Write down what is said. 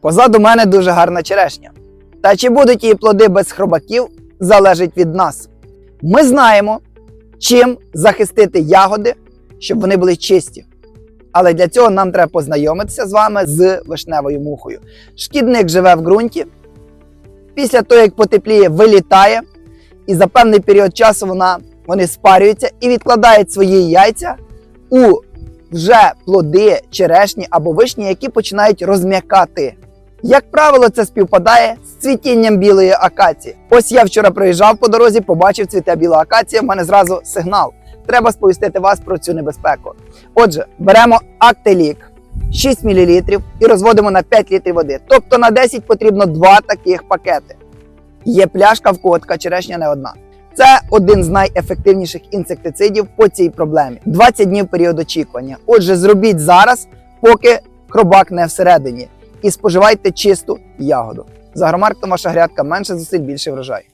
Позаду мене дуже гарна черешня. Та чи будуть її плоди без хробаків, залежить від нас. Ми знаємо, чим захистити ягоди, щоб вони були чисті. Але для цього нам треба познайомитися з вами з вишневою мухою. Шкідник живе в ґрунті. Після того, як потепліє, вилітає, і за певний період часу вона, вони спарюються і відкладають свої яйця у вже плоди черешні або вишні, які починають розм'якати. Як правило, це співпадає з цвітінням білої акації. Ось я вчора проїжджав по дорозі, побачив цвіте біла акація. В мене зразу сигнал. Треба сповістити вас про цю небезпеку. Отже, беремо актелік 6 мл і розводимо на 5 літрів води. Тобто на 10 потрібно 2 таких пакети. Є пляшка в кого така черешня не одна. Це один з найефективніших інсектицидів по цій проблемі. 20 днів період очікування. Отже, зробіть зараз, поки хробак не всередині, і споживайте чисту ягоду. За агромаркетом ваша грядка менше зусиль, більше врожай.